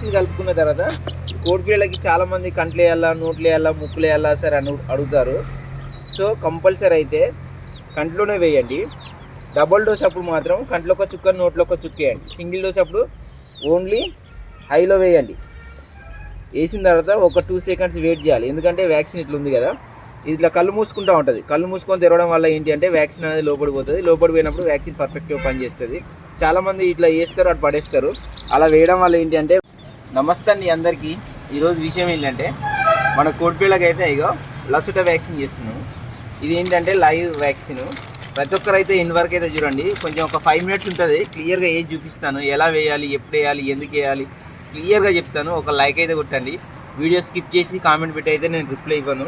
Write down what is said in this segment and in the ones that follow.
Vaccine కలుపుకున్న తర్వాత కోడిపిల్లలకి చాలామంది కంట్లు వేయాలా నోట్లు వేయాలా ముక్కులు వేయాలా సరే అని అడుగుతారు. సో కంపల్సరీ అయితే కంట్లోనే వేయండి. డబుల్ డోస్ అప్పుడు మాత్రం కంట్లో ఒక చుక్క నోట్లో ఒక చుక్క వేయండి. సింగిల్ డోస్ అప్పుడు ఓన్లీ హైలో వేయండి. వేసిన తర్వాత ఒక టూ సెకండ్స్ వెయిట్ చేయాలి. ఎందుకంటే వ్యాక్సిన్ ఇట్లా ఉంది కదా. ఇట్లా కళ్ళు మూసుకుంటూ ఉంటుంది. కళ్ళు మూసుకొని తెరవడం వల్ల ఏంటి అంటే వ్యాక్సిన్ అనేది లోపడిపోతుంది లోపడిపోయినప్పుడు వ్యాక్సిన్ పర్ఫెక్ట్గా పనిచేస్తుంది. చాలామంది ఇట్లా వేస్తారు అటు పడేస్తారు. అలా వేయడం వల్ల ఏంటి అంటే నమస్తే అండి అందరికీ. ఈరోజు విషయం ఏంటంటే మన కోడిపిల్లకి అయితే ఇగో లసుట వ్యాక్సిన్ చేస్తున్నాము ఇది ఏంటంటే లైవ్ వ్యాక్సిన్. ప్రతి ఒక్కరైతే ఇన్ వరకు అయితే చూడండి. కొంచెం ఒక ఫైవ్ మినిట్స్ ఉంటుంది. క్లియర్గా ఏది చూపిస్తాను ఎలా వేయాలి ఎప్పుడు వేయాలి ఎందుకు వేయాలి క్లియర్గా చెప్తాను. ఒక లైక్ అయితే కొట్టండి. వీడియో స్కిప్ చేసి కామెంట్ పెట్టి అయితే నేను రిప్లై ఇవ్వను.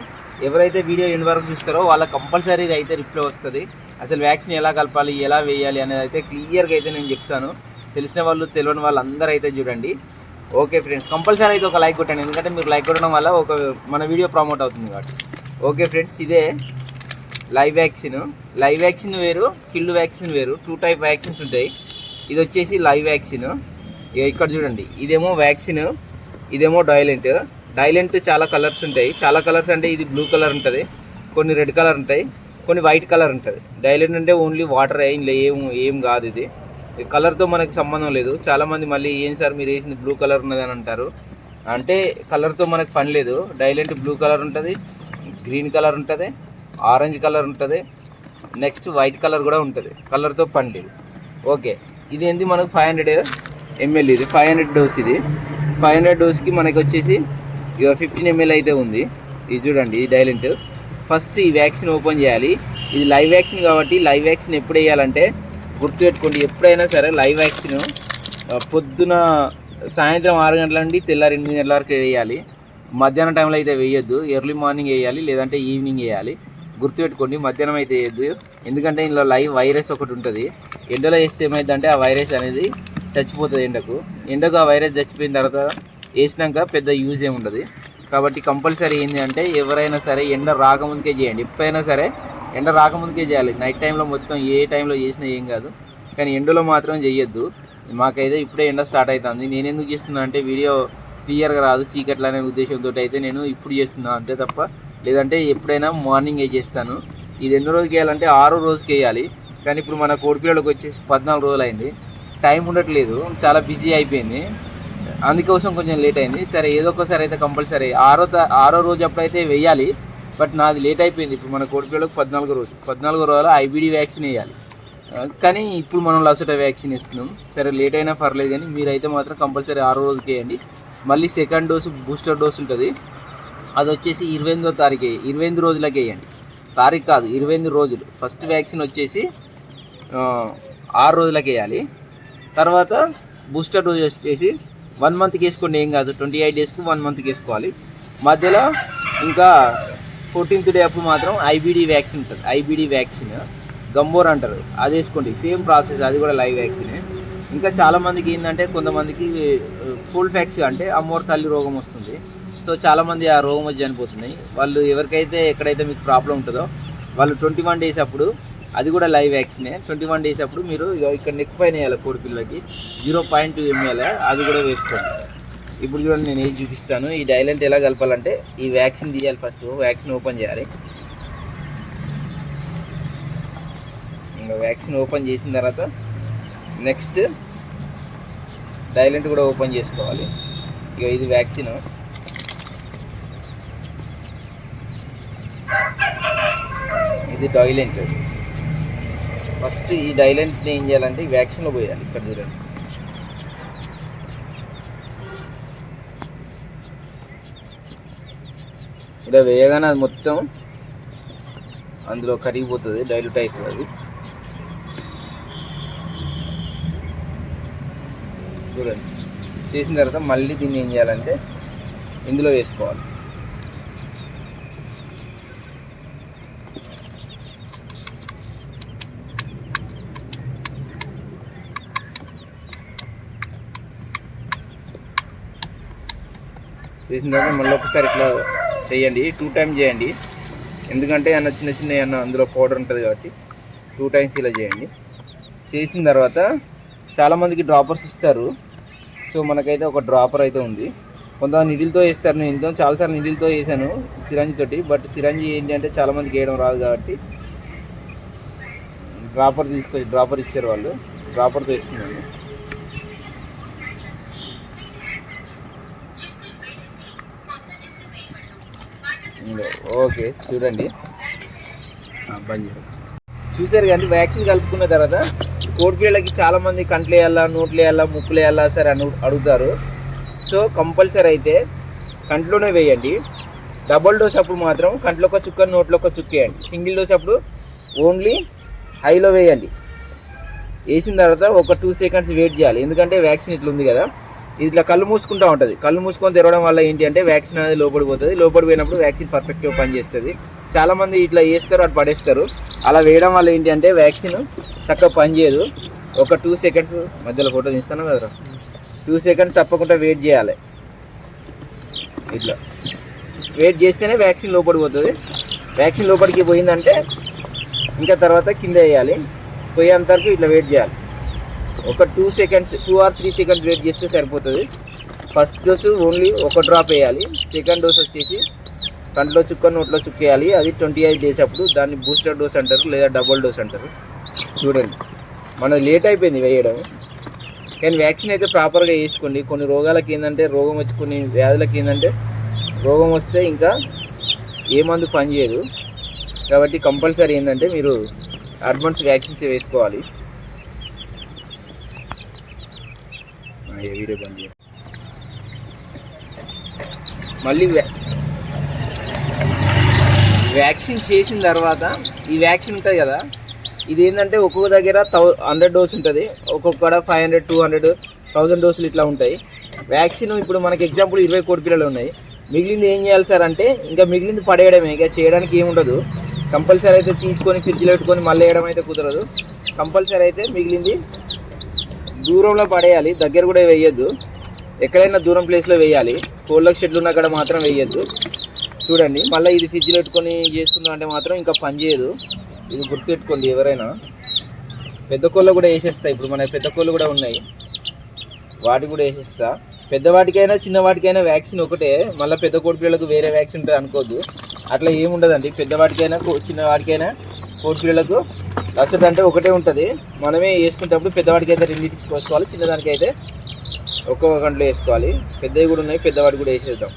ఎవరైతే వీడియో ఎన్ని వరకు చూస్తారో వాళ్ళకి కంపల్సరీగా అయితే రిప్లై వస్తుంది. అసలు వ్యాక్సిన్ ఎలా కలపాలి ఎలా వేయాలి అనేది అయితే క్లియర్గా అయితే నేను చెప్తాను. తెలిసిన వాళ్ళు తెలియని వాళ్ళు అందరూ అయితే చూడండి. ఓకే ఫ్రెండ్స్ కంపల్సరీ అయితే ఒక లైక్ కొట్టండి. ఎందుకంటే మీరు లైక్ కొట్టడం వల్ల ఒక మన వీడియో ప్రమోట్ అవుతుంది కాబట్టి. ఓకే ఫ్రెండ్స్ ఇదే లైవ్ వ్యాక్సిన్ లైవ్ వ్యాక్సిన్ వేరు కిల్డ్ వ్యాక్సిన్ వేరు. టూ టైప్ వ్యాక్సిన్స్ ఉంటాయి. ఇది వచ్చేసి లైవ్ వ్యాక్సిన్ ఇక్కడ చూడండి. ఇదేమో వ్యాక్సిన్ ఇదేమో డైలెంట్ డైలెంట్ చాలా కలర్స్ ఉంటాయి. చాలా కలర్స్ అంటే ఇది బ్లూ కలర్ ఉంటుంది. కొన్ని రెడ్ కలర్ ఉంటాయి. కొన్ని వైట్ కలర్ ఉంటుంది. డైలెంట్ అంటే ఓన్లీ వాటర్ ఇందులో ఏం ఏం కాదు ఇది. కలర్తో మనకి సంబంధం లేదు. చాలామంది మళ్ళీ ఏం సార్ మీరు వేసింది బ్లూ కలర్ ఉన్నది అని అంటారు. అంటే కలర్తో మనకు పని లేదు. డైలెంట్ బ్లూ కలర్ ఉంటుంది గ్రీన్ కలర్ ఉంటుంది ఆరెంజ్ కలర్ ఉంటుంది నెక్స్ట్ వైట్ కలర్ కూడా ఉంటుంది. కలర్తో పని లేదు. ఓకే. ఇది ఏంది? మనకు ఫైవ్ హండ్రెడ్ ఎంఎల్ ఇది. ఫైవ్ హండ్రెడ్ డోస్ ఇది. ఫైవ్ హండ్రెడ్ డోస్కి మనకి వచ్చేసి ఇక ఫిఫ్టీన్ ఎంఎల్ అయితే ఉంది. ఇది చూడండి ఈ డైలెంట్ ఫస్ట్ ఈ వ్యాక్సిన్ ఓపెన్ చేయాలి. ఇది లైవ్ వ్యాక్సిన్ కాబట్టి లైవ్ వ్యాక్సిన్ ఎప్పుడు వేయాలంటే గుర్తుపెట్టుకోండి ఎప్పుడైనా సరే లైవ్ వ్యాక్సిన్ పొద్దున సాయంత్రం ఆరు గంటల నుండి తెల్లారి ఎనిమిది గంటల వరకు వేయాలి. మధ్యాహ్నం టైంలో అయితే వేయొద్దు ఎర్లీ మార్నింగ్ వేయాలి లేదంటే ఈవినింగ్ వేయాలి. గుర్తుపెట్టుకోండి మధ్యాహ్నం అయితే వేయద్దు. ఎందుకంటే ఇందులో లైవ్ వైరస్ ఒకటి ఉంటుంది. ఎండలో వేస్తే ఏమైందంటే ఆ వైరస్ అనేది చచ్చిపోతుంది ఎండకు. ఎండకు ఆ వైరస్ చచ్చిపోయిన తర్వాత వేసినాక పెద్ద యూజ్ ఏమి ఉండదు. కాబట్టి కంపల్సరీ ఏంటి అంటే ఎవరైనా సరే ఎండ రాకముందుకే చేయండి. ఎప్పుడైనా సరే ఎండ రాకముందుకే చేయాలి. నైట్ టైంలో మొత్తం ఏ టైంలో చేసినా ఏం కాదు. కానీ ఎండలో మాత్రం చేయొద్దు. మాకైతే ఇప్పుడే ఎండ స్టార్ట్ అవుతుంది నేను ఎందుకు చేస్తున్నా అంటే వీడియో క్లియర్గా రాదు. చీకట్లు అనే ఉద్దేశంతో అయితే నేను ఇప్పుడు చేస్తున్నా అంతే తప్ప. లేదంటే ఎప్పుడైనా మార్నింగ్ ఏ చేస్తాను. ఇది ఎన్ని రోజుకి వేయాలంటే ఆరో రోజుకి వేయాలి కానీ ఇప్పుడు మన కోడిపిల్లలకు వచ్చేసి పద్నాలుగు రోజులు అయింది టైం ఉండట్లేదు. చాలా బిజీ అయిపోయింది. అందుకోసం కొంచెం లేట్ అయింది. సరే ఏదో ఒకసారి అయితే కంపల్సరీ ఆరో ఆరో రోజు అప్పుడైతే వెయ్యాలి బట్ నాది లేట్ అయిపోయింది. ఇప్పుడు మన కోడిపిల్లలకు పద్నాలుగో రోజు. పద్నాలుగో రోజుల ఐబీడీ వ్యాక్సిన్ వేయాలి. కానీ ఇప్పుడు మనం లసట వ్యాక్సిన్ ఇస్తున్నాం సరే లేట్ అయినా పర్లేదు కానీ మీరైతే మాత్రం కంపల్సరీ ఆరో రోజుకి వేయండి. మళ్ళీ సెకండ్ డోసు బూస్టర్ డోస్ ఉంటుంది. అది వచ్చేసి ఇరవై ఎనిమిదో తారీఖు. ఇరవై ఎనిమిది రోజులకి వేయండి. తారీఖు కాదు ఇరవై ఎనిమిది రోజులు. ఫస్ట్ వ్యాక్సిన్ వచ్చేసి ఆరు రోజులకి వేయాలి. తర్వాత బూస్టర్ డోస్ వచ్చేసి వన్ మంత్కి వేసుకోండి. ఏం కాదు ట్వంటీ ఎయిట్ డేస్కి వన్ మంత్కి వేసుకోవాలి. మధ్యలో ఇంకా ఫోర్టీన్త్ డే అప్పుడు మాత్రం ఐబీడీ వ్యాక్సిన్ ఉంటుంది. ఐబీడీ వ్యాక్సిన్ గంబోర్ అంటారు. అది వేసుకోండి. సేమ్ ప్రాసెస్ అది కూడా లైవ్ వ్యాక్సినే. ఇంకా చాలామందికి ఏంటంటే కొంతమందికి ఫుల్ ఫ్యాక్స్ అంటే అమ్మోర్ తల్లి రోగం వస్తుంది. సో చాలామంది ఆ రోగం వచ్చి చనిపోతున్నాయి. వాళ్ళు ఎవరికైతే ఎక్కడైతే మీకు ప్రాబ్లం ఉంటుందో వాళ్ళు ట్వంటీ వన్ డేస్ అప్పుడు అది కూడా లైవ్ వ్యాక్సినే. ట్వంటీ వన్ డేస్ అప్పుడు మీరు ఇక్కడ నెక్ పైన వేయాలి కోడి పిల్లలకి. జీరో పాయింట్ టూ ఎంఎల్ అది కూడా వేసుకోండి. ఇప్పుడు చూడండి నేను ఏది చూపిస్తాను. ఈ డైలెంట్ ఎలా కలపాలంటే ఈ వ్యాక్సిన్ తీయాలి ఫస్ట్. వ్యాక్సిన్ ఓపెన్ చేయాలి. ఇంకా వ్యాక్సిన్ ఓపెన్ చేసిన తర్వాత నెక్స్ట్ డైలెంట్ కూడా ఓపెన్ చేసుకోవాలి. ఇక ఇది వ్యాక్సిన్. ఇది డైలెంట్. ఫస్ట్ ఈ డైలెంట్ని ఏం చేయాలంటే ఈ వ్యాక్సిన్లో పోయాలి. ఇక్కడ చూడండి. ఇలా వేయగానే అది మొత్తం అందులో కరిగిపోతుంది డైల్యూట్ అవుతుంది అది. చూడండి. చేసిన తర్వాత మళ్ళీ దీన్ని ఏం చేయాలంటే ఇందులో వేసుకోవాలి. చేసిన తర్వాత మళ్ళీ ఒకసారి ఇట్లా చేయండి టూ టైం చేయండి. ఎందుకంటే అన్న చిన్న చిన్న అన్న అందులో పౌడర్ ఉంటుంది కాబట్టి టూ టైమ్స్ ఇలా చేయండి. చేసిన తర్వాత చాలామందికి డ్రాపర్స్ ఇస్తారు. సో మనకైతే ఒక డ్రాపర్ అయితే ఉంది. కొంత నిడిల్తో వేస్తారు. నేను ఇంత చాలాసార్లు నిడిల్తో వేసాను సిరంజి తోటి బట్ సిరంజి ఏంటి అంటే చాలామందికి వేయడం రాదు కాబట్టి డ్రాపర్ తీసుకొచ్చి డ్రాపర్ ఇచ్చారు వాళ్ళు. డ్రాపర్తో వేస్తున్నాను. ఓకే చూడండి. బంద్ చూసారు కానీ వ్యాక్సిన్ కలుపుకున్న తర్వాత కోడిపిల్లలకి చాలా మంది కంట్లు వేయాలా నోట్లు వేయాలా ముక్కులు వేయాలా సరే అని అడుగుతారు. సో కంపల్సరీ అయితే కంట్లోనే వేయండి. డబుల్ డోస్ అప్పుడు మాత్రం కంట్లో ఒక చుక్క నోట్లో ఒక చుక్క వేయండి. సింగిల్ డోస్ అప్పుడు ఓన్లీ హైలో వేయండి. వేసిన తర్వాత ఒక టూ సెకండ్స్ వెయిట్ చేయాలి. ఎందుకంటే వ్యాక్సిన్ ఇట్లా ఉంది కదా. ఇట్లా కళ్ళు మూసుకుంటూ ఉంటుంది. కళ్ళు మూసుకొని తెరవడం వల్ల ఏంటి అంటే వ్యాక్సిన్ అనేది లోపడి పోతుంది. లోపడి పోయినప్పుడు వ్యాక్సిన్ పర్ఫెక్ట్గా పనిచేస్తుంది. చాలామంది ఇట్లా వేస్తారు అటు పడేస్తారు. అలా వేయడం వల్ల ఏంటి అంటే వ్యాక్సిన్ చక్కగా పనిచేయదు. ఒక టూ సెకండ్స్ మధ్యలో ఫోటో తీస్తాను కదా టూ సెకండ్స్ తప్పకుండా వెయిట్ చేయాలి. ఇట్లా. వెయిట్ చేస్తేనే వ్యాక్సిన్ లోపడి పోతుంది. వ్యాక్సిన్ లోపలికి పోయిందంటే ఇంకా తర్వాత కింద వేయాలి. పోయేంత వరకు ఇట్లా వెయిట్ చేయాలి. ఒక two seconds two or three seconds wait చేస్తే సరిపోతుంది. ఫస్ట్ డోసు ఓన్లీ ఒక డ్రాప్ వేయాలి. సెకండ్ డోస్ వచ్చేసి కంట్లో చుక్క నోట్లో చుక్కేయాలి. అది ట్వంటీ ఎయిట్ డేస్ అప్పుడు దాన్ని బూస్టర్ డోస్ అంటారు లేదా డబుల్ డోస్ అంటారు. చూడండి. మనది లేట్ అయిపోయింది వేయడం. కానీ వ్యాక్సిన్ అయితే ప్రాపర్గా వేసుకోండి. కొన్ని రోగాలకి ఏంటంటే రోగం వచ్చి కొన్ని వ్యాధులకి ఏంటంటే రోగం వస్తే ఇంకా ఏ మందు పనిచేయదు. కాబట్టి కంపల్సరీ ఏంటంటే మీరు అడ్వాన్స్ వ్యాక్సిన్స్ వేసుకోవాలి. ఆ, ఏ మళ్ళీ వ్యా- వ్యాక్సిన్ చేసిన తర్వాత ఈ వ్యాక్సిన్ ఉంటుంది కదా ఇది ఏంటంటే ఒక్కొక్క దగ్గర థౌ హండ్రెడ్ డోస్ ఉంటుంది ఒక్కొక్కడ five hundred two hundred thousand డోసులు ఇట్లా ఉంటాయి. వ్యాక్సిన్ ఇప్పుడు మనకి ఎగ్జాంపుల్ ఇరవై కోటి పిల్లలు ఉన్నాయి. మిగిలింది ఏం చేయాలి సార్ అంటే ఇంకా మిగిలింది పడేయడమే ఇక చేయడానికి ఏముండదు కంపల్సరీ అయితే తీసుకొని ఫ్రిడ్జ్లో పెట్టుకొని మళ్ళీ వేయడం అయితే కుదరదు. కంపల్సరీ అయితే మిగిలింది దూరంలో పడేయాలి దగ్గర కూడా వేయొద్దు. ఎక్కడైనా దూరం ప్లేస్లో వేయాలి. కోళ్ళకి షెడ్లు ఉన్న అక్కడ మాత్రం వేయొద్దు. చూడండి మళ్ళీ ఇది ఫ్రిడ్జ్లో పెట్టుకొని చేసుకుందాం అంటే మాత్రం ఇంకా పని చేయదు. ఇది గుర్తుపెట్టుకోండి ఎవరైనా. పెద్ద కోళ్ళు కూడా వేసేస్తా. ఇప్పుడు మన పెద్ద కోళ్ళు కూడా ఉన్నాయి. వాటికి కూడా వేసేస్తా. పెద్దవాటికైనా చిన్నవాటికైనా వ్యాక్సిన్ ఒకటే. మళ్ళీ పెద్ద కోడి పిల్లలకు వేరే వ్యాక్సిన్ ఉంటుంది అనుకోవద్దు. అట్లా ఏముండదండి. పెద్దవాటికైనా కో- చిన్నవాటికైనా కోడి పిల్లలకు లసెట్ అంటే ఒకటే ఉంటుంది. మనమే వేసుకునేటప్పుడు పెద్దవాడికి అయితే రెండు తీసుకోవాలి చిన్నదానికి అయితే ఒక్కొక్క గంటలో వేసుకోవాలి. పెద్దవి కూడా ఉన్నాయి పెద్దవాడికి కూడా వేసేద్దాం.